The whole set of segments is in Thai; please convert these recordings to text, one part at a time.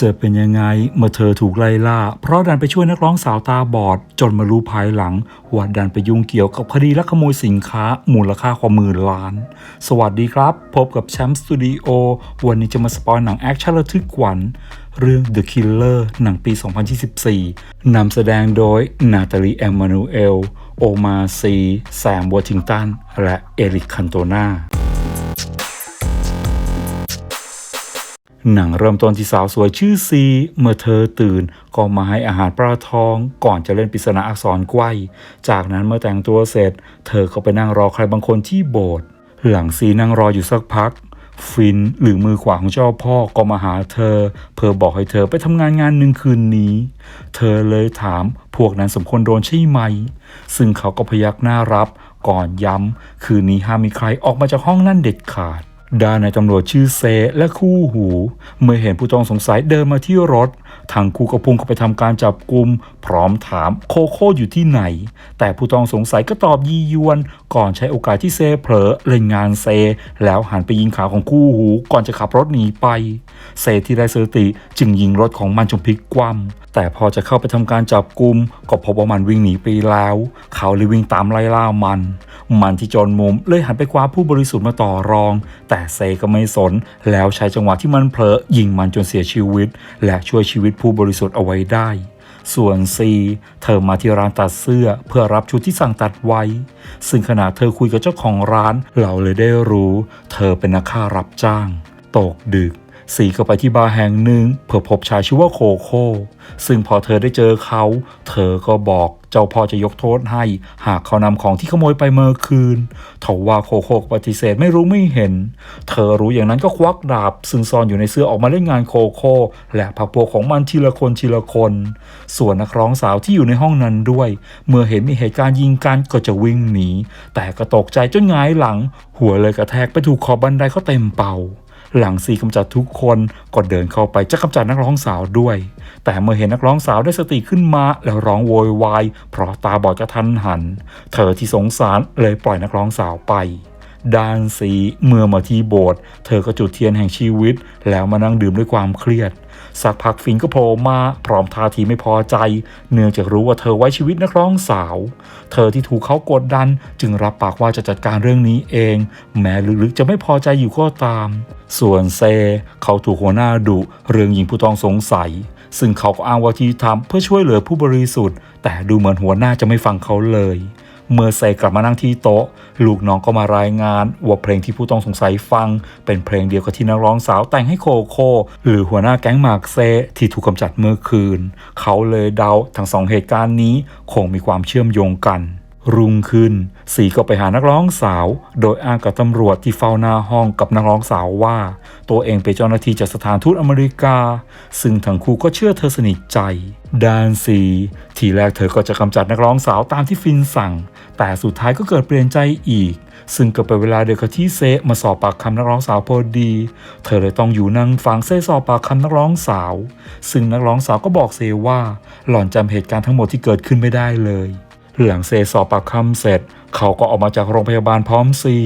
จะเป็นยังไงเมื่อเธอถูกไล่ล่า เพราะดันไปช่วยนักร้องสาวตาบอด จนมารู้ภายหลัง ว่าดันไปยุ่งเกี่ยวกับคดีลักขโมยสินค้ามูลค่ากว่าหมื่นล้าน สวัสดีครับ พบกับแชมป์สตูดิโอวันนี้จะมาสปอยหนังแอคชั่นระทึกขวัญเรื่อง The Killer หนังปี 2024 นำแสดงโดยนาตาลีแอมมานูเอล โอมาซี แซมวอชิงตัน และเอริกคันโตนา หนังเริ่มต้นที่สาวสวยชื่อซี เมื่อเธอตื่นก็มาให้อาหารปลาทองก่อนจะเล่นปริศนาอักษรไกว้จากนั้นเมื่อแต่งตัวเสร็จ เธอก็ไปนั่งรอใครบางคนที่โบสถ์หลังซีนั่งรออยู่สักพัก ฟินหรือมือขวาของเจ้าพ่อก็มาหาเธอ เพื่อบอกให้เธอไปทำงานงานหนึ่งคืนนี้ เธอเลยถามพวกนั้นสมควรโดนใช่ไหม ซึ่งเขาก็พยักหน้ารับ ก่อนย้ำคืนนี้ห้ามมีใครออกมาจากห้องนั่นเด็ดขาด ด้านในายตำรวจชื่อเซและคู่หู เมื่อเห็นผู้ต้องสงสัยเดินมาที่รถ ทางคู่ก็พุ่งเข้าไปทำการจับกลุ่มพร้อมถามโคโค่อยู่ที่ไหน แต่ผู้ต้องสงสัยก็ตอบยียวน ก่อนใช้โอกาสที่เซเผลอเล่นงานเซ แล้วหันไปยิงขาของคู่หูก่อนจะขับรถหนีไป เซที่ได้สติจึงยิงรถของมันจนพลิกคว่ำแต่พอจะเข้าไปทำการจับกลุ่มก็พบว่ามันวิ่งหนีไปแล้ว เขาเลยวิ่งตามไล่ล่ามัน มันที่จนมุมเลยหันไปคว้าผู้บริสุทธิ์มาต่อรอง แต่เซก็ไม่สน แล้วใช้จังหวะที่มันเผลอยิงมันจนเสียชีวิต และช่วยชีวิตผู้บริสุทธิ์เอาไว้ได้ ส่วนซีเธอมาที่ร้านตัดเสื้อเพื่อรับชุดที่สั่งตัดไว้ ซึ่งขณะเธอคุยกับเจ้าของร้าน เราเลยได้รู้ เธอเป็นนักฆ่ารับจ้าง ตกดึก สีก็ไปที่บาร์แห่งหนึ่งเพื่อพบชายชื่อว่าโคโค่ซึ่งพอเธอได้เจอเขา เธอก็บอกเจ้าพ่อจะยกโทษให้ หากเขานำของที่ขโมยไปเมื่อคืนทว่าโคโค่ปฏิเสธไม่รู้ไม่เห็น เธอรู้อย่างนั้นก็ควักดาบ ซึ่งซ่อนอยู่ในเสื้อออกมาเล่นงานโคโค่และพักพวกของมันทีละคนทีละคน ส่วนนักร้องสาวที่อยู่ในห้องนั้นด้วย เมื่อเห็นมีเหตุการณ์ยิงกันก็จะวิ่งหนีแต่ก็ตกใจจนงายหลัง หัวเลยกระแทกไปถูกขอบบันไดเขาเต็มเป่า หลังซีกำจัดทุกคนก็เดินเข้าไปจะกำจัดนักร้องสาวด้วย แต่เมื่อเห็นนักร้องสาวได้สติขึ้นมาแล้วร้องโวยวายเพราะตาบอดกระทันหัน เธอที่สงสารเลยปล่อยนักร้องสาวไปด้านสีเมื่อมาที่โบสถ์เธอก็จุดเทียนแห่งชีวิต แล้วมานั่งดื่มด้วยความเครียด สักพักฟินก็โผล่มาพร้อมท่าทีไม่พอใจ เนื่องจากรู้ว่าเธอไว้ชีวิตนักร้องสาว เธอที่ถูกเขากดดัน จึงรับปากว่าจะจัดการเรื่องนี้เอง แม้ลึกๆจะไม่พอใจอยู่ก็ตาม ส่วนเซ เขาถูกหัวหน้าดุเรื่องยิงผู้ต้องสงสัย ซึ่งเขาก็อ้างว่าที่ทำเพื่อช่วยเหลือผู้บริสุทธิ์ แต่ดูเหมือนหัวหน้าจะไม่ฟังเขาเลย เมื่อเซกลับมานั่งที่โต๊ะ ลูกน้องก็มารายงานว่าเพลงที่ผู้ต้องสงสัยฟัง เป็นเพลงเดียวกับที่นักร้องสาวแต่งให้โคโค่หรือหัวหน้าแก๊งมากเซที่ถูกกำจัดเมื่อคืน เขาเลยเดาทั้งสองเหตุการณ์นี้คงมีความเชื่อมโยงกันรุ่งขึ้น สีก็ไปหานักร้องสาว โดยอ้างกับตำรวจที่เฝ้าหน้าห้องกับนักร้องสาวว่า ตัวเองเป็นเจ้าหน้าที่จากสถานทูตอเมริกา ซึ่งทั้งคู่ก็เชื่อเธอสนิทใจ ด้านสีทีแรกเธอก็จะกำจัดนักร้องสาวตามที่ฟินสั่ง แต่สุดท้ายก็เกิดเปลี่ยนใจอีก ซึ่งก็เป็นเวลาเดียวกับที่เซมาสอบปากคำนักร้องสาวพอดี เธอเลยต้องอยู่นั่งฟังเซสอบปากคำนักร้องสาว ซึ่งนักร้องสาวก็บอกเซว่า หล่อนจำเหตุการณ์ทั้งหมดที่เกิดขึ้นไม่ได้เลยหลังเซสอบปากคำเสร็จ เขาก็ออกมาจากโรงพยาบาลพร้อมซี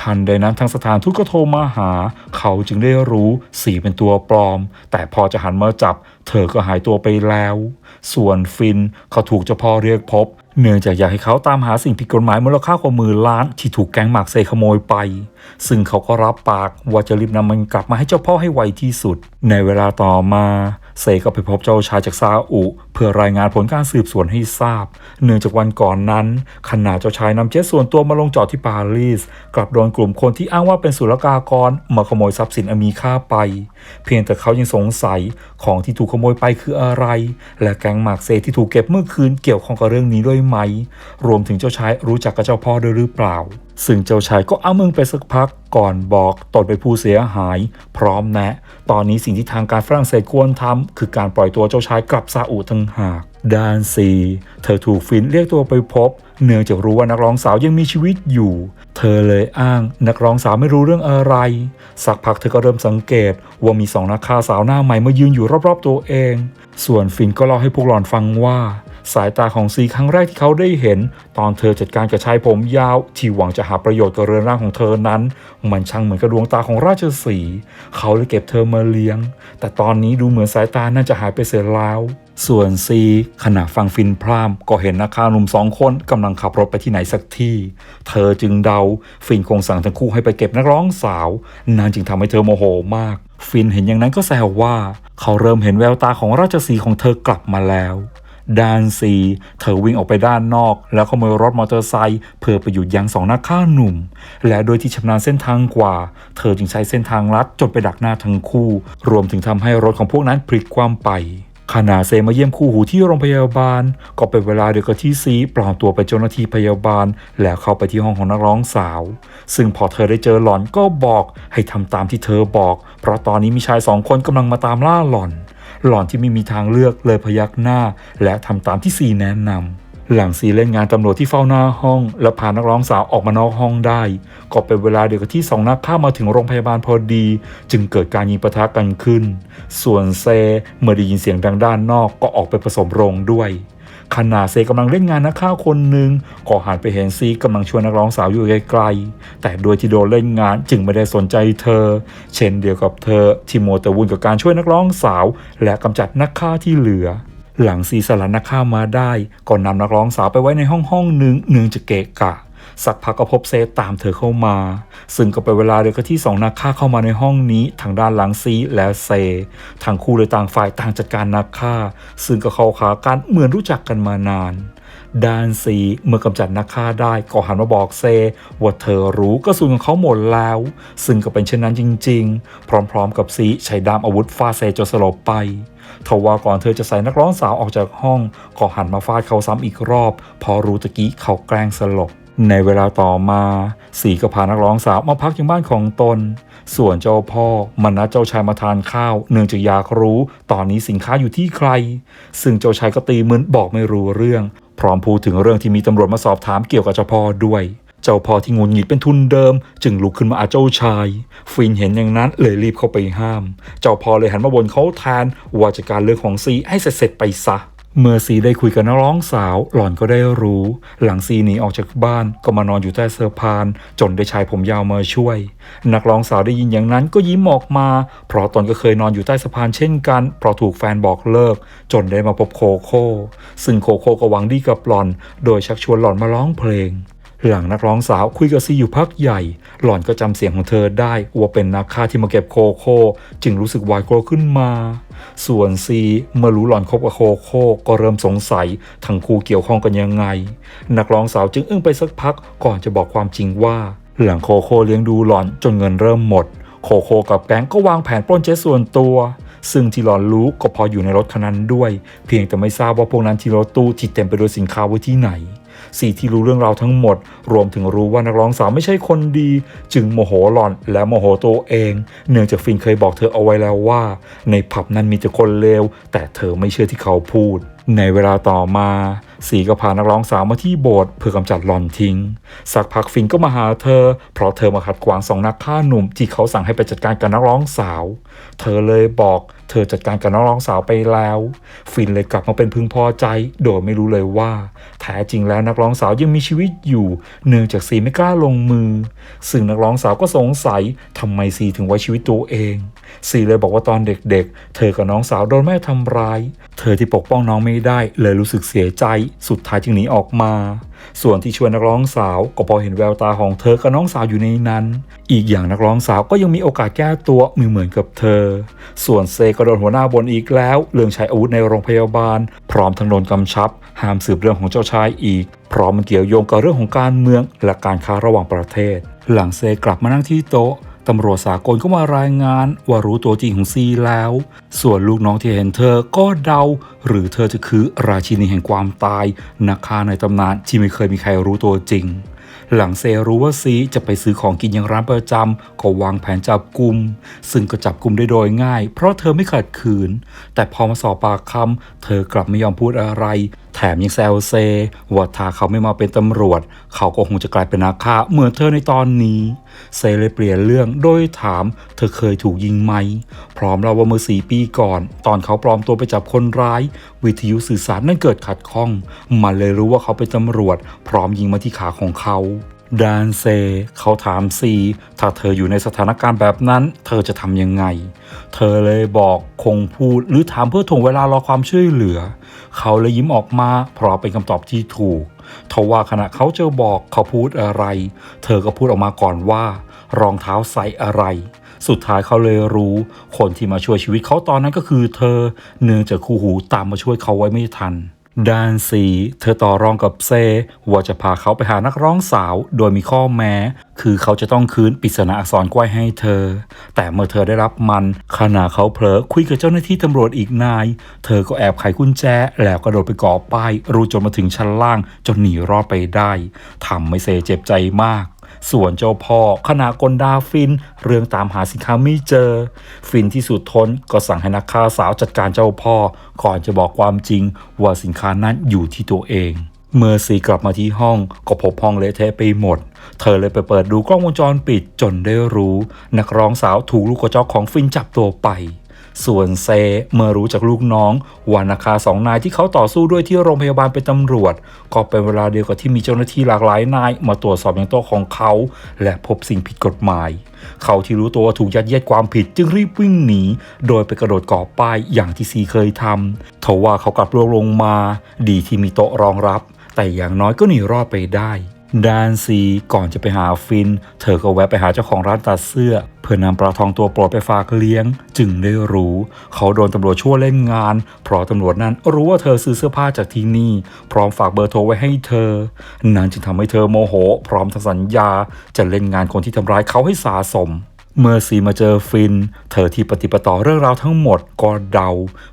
ทันใดนั้นทางสถานทูตก็โทรมาหา เขาจึงได้รู้สีเป็นตัวปลอม แต่พอจะหันมาจับ เธอก็หายตัวไปแล้ว ส่วนฟินเขาถูกเจ้าพ่อเรียกพบ เนื่องจากอยากให้เขาตามหาสิ่งผิดกฎหมายมูลค่ากว่าหมื่นล้านที่ถูกแก๊งหมากเซขโมยไป ซึ่งเขาก็รับปากว่าจะรีบนำมันกลับมาให้เจ้าพ่อให้ไวที่สุด ในเวลาต่อมา เซก็ไปพบเจ้าชายจากซาอุ เพื่อรายงานผลการสืบสวนให้ทราบ เนื่องจากวันก่อนนั้น ขณะเจ้าชายนำเจ็ตส่วนตัวมาลงจอดที่ปารีส กลับโดนกลุ่มคนที่อ้างว่าเป็นศุลกากรมาขโมยทรัพย์สินอมีค่าไป เพียงแต่เขายังสงสัยของที่ถูกขโมยไปคืออะไร และแก๊งหมากเซที่ถูกเก็บเมื่อคืนเกี่ยวข้องกับเรื่องนี้ด้วยไหม รวมถึงเจ้าชายรู้จักกับเจ้าพ่อด้วยหรือเปล่า ซึ่งเจ้าชายก็เอามึงไปสักพักก่อนบอกตนเป็นผู้เสียหาย พร้อมแนะ ตอนนี้สิ่งที่ทางการฝรั่งเศสควรทำคือการปล่อยตัวเจ้าชายกลับซาอุทั้งหากด้านซีเธอถูกฟินเรียกตัวไปพบ เนื่องจากรู้ว่านักร้องสาวยังมีชีวิตอยู่ เธอเลยอ้างนักร้องสาวไม่รู้เรื่องอะไร สักพักเธอก็เริ่มสังเกต ว่ามีสองนักฆ่าสาวหน้าใหม่มายืนอยู่รอบๆตัวเอง ส่วนฟินก็เล่าให้พวกหลอนฟังว่า สายตาของซีครั้งแรกที่เขาได้เห็น ตอนเธอจัดการกับชายผมยาว ที่หวังจะหาประโยชน์กับเรือนร่างของเธอนั้น มันช่างเหมือนกับดวงตาของราชสีเขาเลยเก็บเธอมาเลี้ยง แต่ตอนนี้ดูเหมือนสายตาน่าจะหายไปเสียแล้วส่วนซีขณะฟังฟินพรามก็เห็นนักข่าหนุ่มสองคนกำลังขับรถไปที่ไหนสักที่ เธอจึงเดา ฟินคงสั่งทั้งคู่ให้ไปเก็บนักร้องสาวนั่นจึงทำให้เธอโมโหมาก ฟินเห็นอย่างนั้นก็แซวว่า เขาเริ่มเห็นแววตาของราชสีของเธอกลับมาแล้ว ด้านซีเธอวิ่งออกไปด้านนอก แล้วขโมยรถมอเตอร์ไซค์เพื่อไปหยุดยั้งสองนักฆ่าหนุ่ม และโดยที่ชำนาญเส้นทางกว่า เธอจึงใช้เส้นทางลัดจนไปดักหน้าทั้งคู่ รวมถึงทำให้รถของพวกนั้นพลิกคว่ำไปขณะเซมาเยี่ยมคู่หูที่โรงพยาบาล ก็เป็นเวลาเดียวกับที่ซีปลอมตัวเป็นเจ้าหน้าที่พยาบาล แล้วเข้าไปที่ห้องของนักร้องสาว ซึ่งพอเธอได้เจอหล่อนก็บอกให้ทำตามที่เธอบอก เพราะตอนนี้มีชายสองคนกำลังมาตามล่าหล่อน หล่อนที่ไม่มีทางเลือกเลยพยักหน้า และทำตามที่ซีแนะนำหลังซีเล่นงานตำรวจที่เฝ้าหน้าห้อง และพานักร้องสาวออกมานอกห้องได้ ก็เป็นเวลาเดียวกับที่สองนักฆ่ามาถึงโรงพยาบาลพอดี จึงเกิดการยิงปะทะกันขึ้น ส่วนเซเมื่อได้ยินเสียงดังด้านนอกก็ออกไปผสมโรงด้วย ขณะเซกำลังเล่นงานนักฆ่าคนหนึ่งก็หันไปเห็นซีกำลังชวนนักร้องสาวอยู่ไกลๆ แต่โดยที่โดนเล่นงานจึงไม่ได้สนใจเธอ เช่นเดียวกับเธอที่โมแต่วุ่นกับการช่วยนักร้องสาว และกำจัดนักฆ่าที่เหลือหลังซีสลัดนักฆ่ามาได้ ก็นำนักร้องสาวไปไว้ในห้องห้องหนึ่งเนื่องจะเกะกะ สักพักก็พบเซตามเธอเข้ามา ซึ่งก็เป็นเวลาเดียวกับที่สองนักฆ่าเข้ามาในห้องนี้ทางด้านหลังซีและเซทั้งคู่เลยต่างฝ่ายต่างจัดการนักฆ่า ซึ่งก็เข้าขากันเหมือนรู้จักกันมานานด้านซีเมื่อกำจัดนักฆ่าได้ก็หันมาบอกเซว่าเธอรู้กระสุนของเขาหมดแล้ว ซึ่งก็เป็นเช่นนั้นจริง ๆ พร้อมๆ กับซีใช้ดามอาวุธฟาดเซจนสลบไปทว่าก่อนเธอจะใส่นักร้องสาวออกจากห้องก็หันมาฟาดเขาซ้ำอีกรอบ พอรู้ตะกี้เขาแกล้งสลบ ในเวลาต่อมาสีก็พานักร้องสาวมาพักยังบ้านของตน ส่วนเจ้าพ่อมันนัดเจ้าชายมาทานข้าว เนื่องจากอยากรู้ตอนนี้สินค้าอยู่ที่ใคร ซึ่งเจ้าชายก็ตีมือนบอกไม่รู้เรื่อง พร้อมพูดถึงเรื่องที่มีตำรวจมาสอบถามเกี่ยวกับเจ้าพ่อด้วย เจ้าพ่อที่งุนหงิดเป็นทุนเดิม จึงลุกขึ้นมาอาเจ้าชาย ฟินเห็นอย่างนั้นเลยรีบเข้าไปห้าม เจ้าพ่อเลยหันมาบนเขาแทนว่าจะการเรื่องของซีให้เสร็จๆไปซะ เมื่อซีได้คุยกับนักร้องสาว หล่อนก็ได้รู้ หลังซีหนีออกจากบ้านก็มานอนอยู่ใต้เสื้อพาน จนได้ชายผมยาวมาช่วย นักร้องสาวได้ยินอย่างนั้นก็ยิ้มออกมา เพราะตนก็เคยนอนอยู่ใต้สะพานเช่นกัน เพราะถูกแฟนบอกเลิก จนได้มาพบโคโค่ ซึ่งโคโค่ก็หวังดีกับหล่อน โดยชักชวนหล่อนมาร้องเพลง หลังนักร้องสาวคุยกับซีอยู่พักใหญ่ หล่อนก็จำเสียงของเธอได้ว่าเป็นนักฆ่าที่มาเก็บโคโค่จึงรู้สึกหวาดกลัวขึ้นมา ส่วนซีเมื่อรู้หล่อนคบกับโคโค่ก็เริ่มสงสัยทั้งคู่เกี่ยวข้องกันยังไง นักร้องสาวจึงอึ้งไปสักพักก่อนจะบอกความจริงว่า หลังโคโค่เลี้ยงดูหล่อนจนเงินเริ่มหมด โคโค่กับแก๊งก็วางแผนปล้นเจ็ตส่วนตัวซึ่งที่หลอนรู้ก็พออยู่ในรถคันนั้นด้วย เพียงแต่ไม่ทราบว่าพวกนั้นที่รถตู้ที่เต็มไปด้วยสินค้าไว้ที่ไหน สีที่รู้เรื่องราวทั้งหมด รวมถึงรู้ว่านักร้องสาวไม่ใช่คนดี จึงโมโหหลอนและโมโหตัวเอง เนื่องจากฟินเคยบอกเธอเอาไว้แล้วว่า ในผับนั้นมีแต่คนเลวแต่เธอไม่เชื่อที่เขาพูด ในเวลาต่อมาสีก็พานักร้องสาวมาที่โบสถ์เพื่อกำจัดหลอนทิ้ง สักพักฟินก็มาหาเธอ เพราะเธอมาขัดขวางสองนักฆ่าหนุ่มที่เขาสั่งให้ไปจัดการกับนักร้องสาว เธอเลยบอกเธอจัดการกับนักร้องสาวไปแล้ว ฟินเลยกลับมาเป็นพึงพอใจ โดยไม่รู้เลยว่าแท้จริงแล้วนักร้องสาวยังมีชีวิตอยู่ เนื่องจากซีไม่กล้าลงมือ ซึ่งนักร้องสาวก็สงสัยทำไมซีถึงไว้ชีวิตตัวเองซีเลยบอกว่าตอนเด็กๆ เธอกับน้องสาวโดนแม่ทำร้าย เธอที่ปกป้องน้องไม่ได้เลยรู้สึกเสียใจ สุดท้ายจึงหนีออกมา ส่วนที่ชวนนักร้องสาวก็พอเห็นแววตาของเธอกับน้องสาวอยู่ในนั้น อีกอย่างนักร้องสาวก็ยังมีโอกาสแก้ตัวมือเหมือนกับเธอ ส่วนเซก็โดนหัวหน้าบนอีกแล้ว เรื่องใช้อาวุธในโรงพยาบาล พร้อมทั้งโดนกำชับ ห้ามสืบเรื่องของเจ้าชายอีก เพราะมันเกี่ยวโยงกับเรื่องของการเมืองและการค้าระหว่างประเทศ หลังเซกลับมานั่งที่โต๊ะ ตำรวจสากลก็มารายงานว่ารู้ตัวจริงของซีแล้ว ส่วนลูกน้องที่เห็นเธอก็เดา หรือเธอจะคือราชินีแห่งความตายนักฆ่าในตำนานที่ไม่เคยมีใครรู้ตัวจริง หลังเซรู้ว่าซีจะไปซื้อของกินยังร้านประจำก็วางแผนจับกลุ่มซึ่งก็จับกลุ่มได้โดยง่าย เพราะเธอไม่ขัดขืน แต่พอมาสอบปากคำเธอกลับไม่ยอมพูดอะไรแถมยังแซวเซว่าถ้าเขาไม่มาเป็นตำรวจ เขาก็คงจะกลายเป็นนักฆ่าเหมือนเธอในตอนนี้ เซเลยเปลี่ยนเรื่องโดยถาม เธอเคยถูกยิงไหม พร้อมเล่าว่าเมื่อสี่ปีก่อน ตอนเขาปลอมตัวไปจับคนร้าย วิทยุสื่อสารนั่นเกิดขัดข้อง มันเลยรู้ว่าเขาเป็นตำรวจ พร้อมยิงมาที่ขาของเขา ดานเซเขาถามซีถ้าเธออยู่ในสถานการณ์แบบนั้น เธอจะทำยังไง เธอเลยบอกคงพูดหรือถามเพื่อถ่วงเวลารอความช่วยเหลือ เขาเลยยิ้มออกมาเพราะเป็นคำตอบที่ถูกทว่าขณะเขาจะบอกเขาพูดอะไร เธอก็พูดออกมาก่อนว่า รองเท้าใส่อะไร สุดท้ายเขาเลยรู้ คนที่มาช่วยชีวิตเขาตอนนั้นก็คือเธอ เนื่องจากคู่หูตามมาช่วยเขาไว้ไม่ทัน ด้านสี เธอต่อรองกับเซ ว่าจะพาเขาไปหานักร้องสาว โดยมีข้อแม้ คือเขาจะต้องคืนปริศนาอักษรกล้วยให้เธอ แต่เมื่อเธอได้รับมัน ขณะเขาเผลอคุยกับเจ้าหน้าที่ตำรวจอีกนาย เธอก็แอบไขกุญแจ แล้วกระโดดไปก่อป้าย รูจนมาถึงชั้นล่างจนหนีรอดไปได้ทำให้เซเจ็บใจมาก ส่วนเจ้าพ่อขณะกลดาฟิน เรื่องตามหาสินค้าไม่เจอ ฟินที่สุดทนก็สั่งให้นักฆ่าสาวจัดการเจ้าพ่อ ก่อนจะบอกความจริงว่าสินค้านั้นอยู่ที่ตัวเองเมื่อซีกลับมาที่ห้องก็พบห้องเละเทะไปหมด เธอเลยไปเปิดดูกล้องวงจรปิดจนได้รู้ นักร้องสาวถูกลูกกระจอกของฟินจับตัวไป ส่วนเซ เมื่อรู้จากลูกน้องว่านาคาสองนายที่เขาต่อสู้ด้วยที่โรงพยาบาลเป็นตำรวจ ก็เป็นเวลาเดียวกับที่มีเจ้าหน้าที่หลากหลายนาย มาตรวจสอบอย่างโต๊ะของเขา และพบสิ่งผิดกฎหมาย เขาที่รู้ตัวถูกยัดเยียดความผิดจึงรีบวิ่งหนี โดยไปกระโดดก่อป้ายอย่างที่ซีเคยทำทว่าเขากลับร่วงลงมา ดีที่มีโต๊ะรองรับ แต่อย่างน้อยก็หนีรอดไปได้ ดานซีก่อนจะไปหาฟิน เธอก็แวะไปหาเจ้าของร้านตัดเสื้อ เพื่อนำปลาทองตัวโปรดไปฝากเลี้ยง จึงได้รู้ เขาโดนตำรวจชั่วเล่นงาน เพราะตำรวจนั้นรู้ว่าเธอซื้อเสื้อผ้าจากที่นี่ พร้อมฝากเบอร์โทรไว้ให้เธอ นั่นจึงทำให้เธอโมโห พร้อมทำสัญญา จะเล่นงานคนที่ทำร้ายเขาให้สาสมเมื่อซีมาเจอฟิน เธอที่ปฏิปต่อเรื่องราวทั้งหมดก็เดา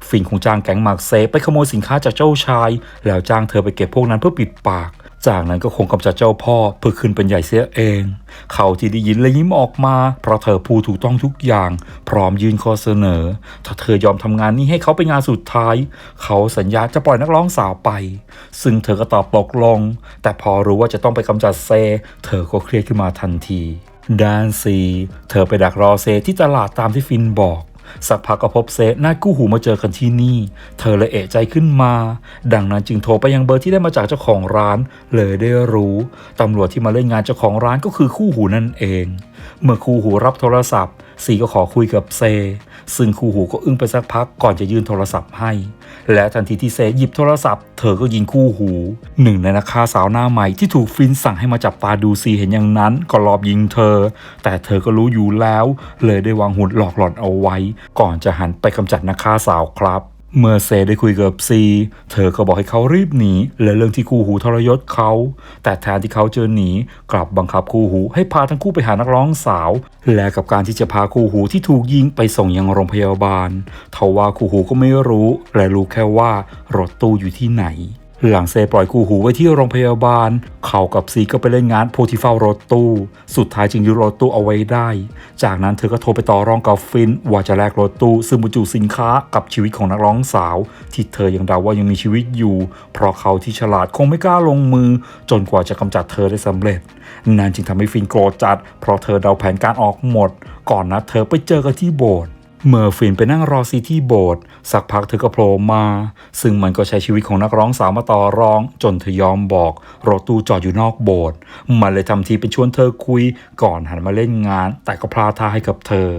ฟินคงจ้างแก๊งหมากเซไปขโมยสินค้าจากเจ้าชาย แล้วจ้างเธอไปเก็บพวกนั้นเพื่อปิดปาก จากนั้นก็คงกำจัดเจ้าพ่อเพื่อขึ้นเป็นใหญ่เสียเอง เขาที่ได้ยินและยิ้มออกมา เพราะเธอพูดถูกต้องทุกอย่าง พร้อมยื่นข้อเสนอ ถ้าเธอยอมทำงานนี้ให้เขาเป็นงานสุดท้าย เขาสัญญาจะปล่อยนักร้องสาวไป ซึ่งเธอก็ตอบตกลง แต่พอรู้ว่าจะต้องไปกำจัดเซ เธอก็เครียดขึ้นมาทันทีด้านซีเธอไปดักรอเซที่ตลาดตามที่ฟินบอก สักพักก็พบเซหน้ากู้หูมาเจอกันที่นี่ เธอเลยเอะใจขึ้นมา ดังนั้นจึงโทรไปยังเบอร์ที่ได้มาจากเจ้าของร้าน เลยได้รู้ ตำรวจที่มาเล่นงานเจ้าของร้านก็คือคู่หูนั่นเอง เมื่อครูหูรับโทรศัพท์ซีก็ขอคุยกับเซ ซึ่งครูหูก็อึ้งไปสักพักก่อนจะยื่นโทรศัพท์ให้ และทันทีที่เซหยิบโทรศัพท์เธอก็ยิงคู่หู หนึ่งในนักฆ่าสาวหน้าใหม่ที่ถูกฟินสั่งให้มาจับตาดูซีเห็นอย่างนั้นก็รอบยิงเธอ แต่เธอก็รู้อยู่แล้ว เลยได้วางหุ่นหลอกหลอนเอาไว้ ก่อนจะหันไปกำจัดนักฆ่าสาวครับ เมื่อเซได้คุยกับซีเธอก็บอกให้เขารีบหนี และเรื่องที่คู่หูทรยศเขา แต่แทนที่เขาจะหนี กลับบังคับคู่หูให้พาทั้งคู่ไปหานักร้องสาว และกับการที่จะพาคู่หูที่ถูกยิงไปส่งยังโรงพยาบาลทว่าคู่หูก็ไม่รู้ และรู้แค่ว่ารถตู้อยู่ที่ไหน หลังเซปล่อยคู่หูไว้ที่โรงพยาบาล เขากับซีก็ไปเล่นงานโพธิเฝ้ารถตู้ สุดท้ายจึงยึดรถตู้เอาไว้ได้ จากนั้นเธอก็โทรไปต่อรองกับฟิน ว่าจะแลกรถตู้ซึ่งบรรจุสินค้ากับชีวิตของนักร้องสาว ที่เธอยังเดาว่ายังมีชีวิตอยู่ เพราะเขาที่ฉลาดคงไม่กล้าลงมือ จนกว่าจะกำจัดเธอได้สำเร็จนั่นจึงทำให้ฟินโกรธจัด เพราะเธอเดาแผนการออกหมด ก่อนนัดเธอไปเจอกันที่โบสถ์ เมื่อฟินไปนั่งรอซีที่โบสถ์สักพักเธอก็โผล่มา ซึ่งมันก็ใช้ชีวิตของนักร้องสาวมาต่อรอง จนเธอยอมบอกรถตู้จอดอยู่นอกโบสถ์มันเลยทำทีเป็นชวนเธอคุย ก่อนหันมาเล่นงาน แต่ก็พลาดท่าให้กับเธอ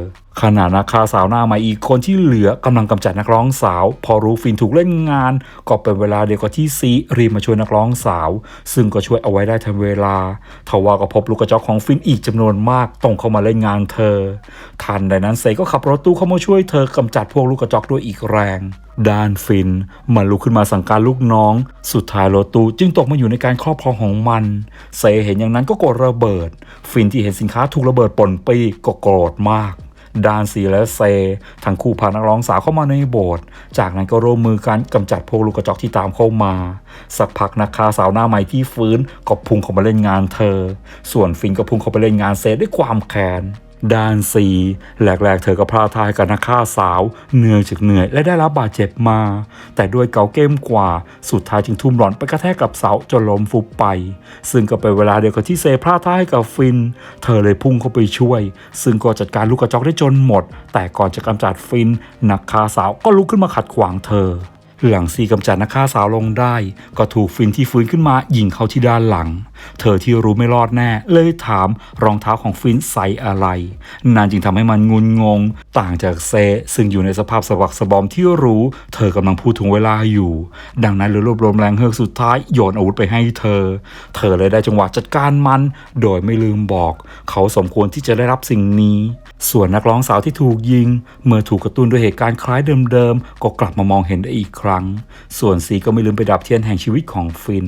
ขณะนักคาสาวหน้าใหม่อีกคนที่เหลือกำลังกำจัดนักร้องสาว พอรู้ฟินถูกเล่นงาน ก็เป็นเวลาเดียวกับที่ซีรีมาช่วยนักร้องสาว ซึ่งก็ช่วยเอาไว้ได้ทันเวลาทว่าก็พบลูกกระจอกของฟินอีกจำนวนมากตรงเข้ามาเล่นงานเธอ ทันใดนั้นเซก็ขับรถตู้เข้ามาช่วยเธอกำจัดพวกลูกกระจอกด้วยอีกแรงด้านฟิน มันลุกขึ้นมาสั่งการลูกน้อง สุดท้ายรถตู้จึงตกมาอยู่ในการครอบครองของมัน เซเห็นอย่างนั้นก็โกรธระเบิด ฟินที่เห็นสินค้าถูกระเบิดป่นปีก็โกรธมาก ดานซีและเซ ทั้งคู่พานักร้องสาวเข้ามาในโบสถ์ จากนั้นก็ร่วมมือกันกำจัดพวกลูกกระจอกที่ตามเข้ามา สักพักนักคาสาวหน้าใหม่ที่ฟื้นก็พุ่งเข้ามาเล่นงานเธอ ส่วนฟินก็พุ่งเข้าไปเล่นงานเซด้วยความแค้น ด้านซีแรกๆ เธอก็พลาดทายกับนักฆ่าสาวเหนื่อยจากเหนื่อยและได้รับบาดเจ็บมา แต่ด้วยเกาเกมกว่า สุดท้ายจึงทุ่มหลอนไปกระแทกกับเสาจนล้มฟุบไป ซึ่งก็เป็นเวลาเดียวกับที่เซพลาดทาให้กับฟิน เธอเลยพุ่งเข้าไปช่วย ซึ่งก็จัดการลูกกระจอกได้จนหมด แต่ก่อนจะกำจัดฟินนักฆ่าสาวก็ลุกขึ้นมาขัดขวางเธอ หลังซีกำจัดนักฆ่าสาวลงได้ ก็ถูกฟินที่ฟื้นขึ้นมายิงเข้าที่ด้านหลัง เธอที่รู้ไม่รอดแน่ เลยถามรองเท้าของฟินใส่อะไรนั่นจึงทำให้มันงุนงง ต่างจากเซ ซึ่งอยู่ในสภาพสะบักสบอมที่รู้ เธอกำลังพูดถึงเวลาอยู่ ดังนั้นเลยรวบรวมแรงเฮือกสุดท้ายโยนอาวุธไปให้เธอ เธอเลยได้จังหวะจัดการมัน โดยไม่ลืมบอก เขาสมควรที่จะได้รับสิ่งนี้ ส่วนนักร้องสาวที่ถูกยิง เมื่อถูกกระตุ้นด้วยเหตุการณ์คล้ายเดิมๆ ก็กลับมามองเห็นได้อีกครั้ง ส่วนซีก็ไม่ลืมไปดับเทียนแห่งชีวิตของฟิน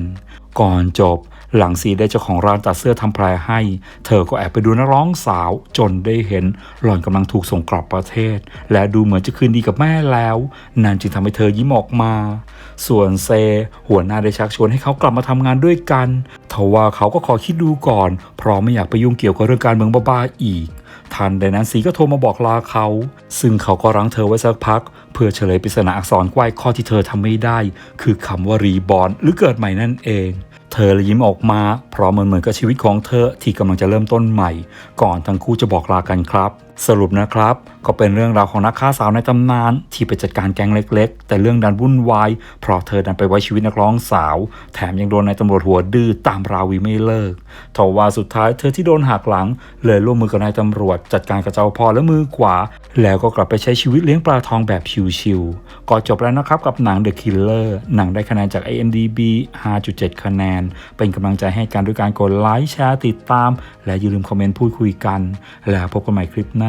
ก่อนจบ หลังซีได้เจ้าของร้านตัดเสื้อทำแผลให้ เธอก็แอบไปดูนักร้องสาวจนได้เห็น หล่อนกำลังถูกส่งกลับประเทศ และดูเหมือนจะคืนดีกับแม่แล้ว นั่นจึงทำให้เธอยิ้มออกมา ส่วนเซ หัวหน้าได้ชักชวนให้เขากลับมาทำงานด้วยกันทว่าเขาก็ขอคิดดูก่อน เพราะไม่อยากไปยุ่งเกี่ยวกับเรื่องการเมืองบ้าๆอีก คันใดนั้นสีก็โทรมาบอกลาเขา ซึ่งเขาก็รั้งเธอไว้สักพัก เพื่อเฉลยปริศนาอักษรกว้ายข้อที่เธอทำไม่ได้ คือคำว่ารีบอนหรือเกิดใหม่นั่นเองเธอเลยยิ้มออกมาเพราะเหมือนเหมือนกับชีวิตของเธอที่กำลังจะเริ่มต้นใหม่ ก่อนทั้งคู่จะบอกลากันครับ สรุปนะครับ ก็เป็นเรื่องราวของนักฆ่าสาวในตำนาน ที่ไปจัดการแก๊งเล็ก ๆ แต่เรื่องดันวุ่นวายเพราะเธอดันไปไว้ชีวิตนักร้องสาว แถมยังโดนนายตำรวจหัวดื้อตามราวีไม่เลิกทว่าสุดท้ายเธอที่โดนหักหลัง เลยร่วมมือกับนายตำรวจ จัดการกับเจ้าพ่อและมือขวา แล้วก็กลับไปใช้ชีวิตเลี้ยงปลาทองแบบชิวๆก็จบแล้วนะครับกับหนัง The Killer หนังได้คะแนนจาก IMDb 5.7 คะแนน เป็นกำลังใจให้กันด้วยการกดไลค์แชร์ติดตาม และอย่าลืมคอมเมนต์พูดคุยกัน แล้วพบกันใหม่คลิปหน้า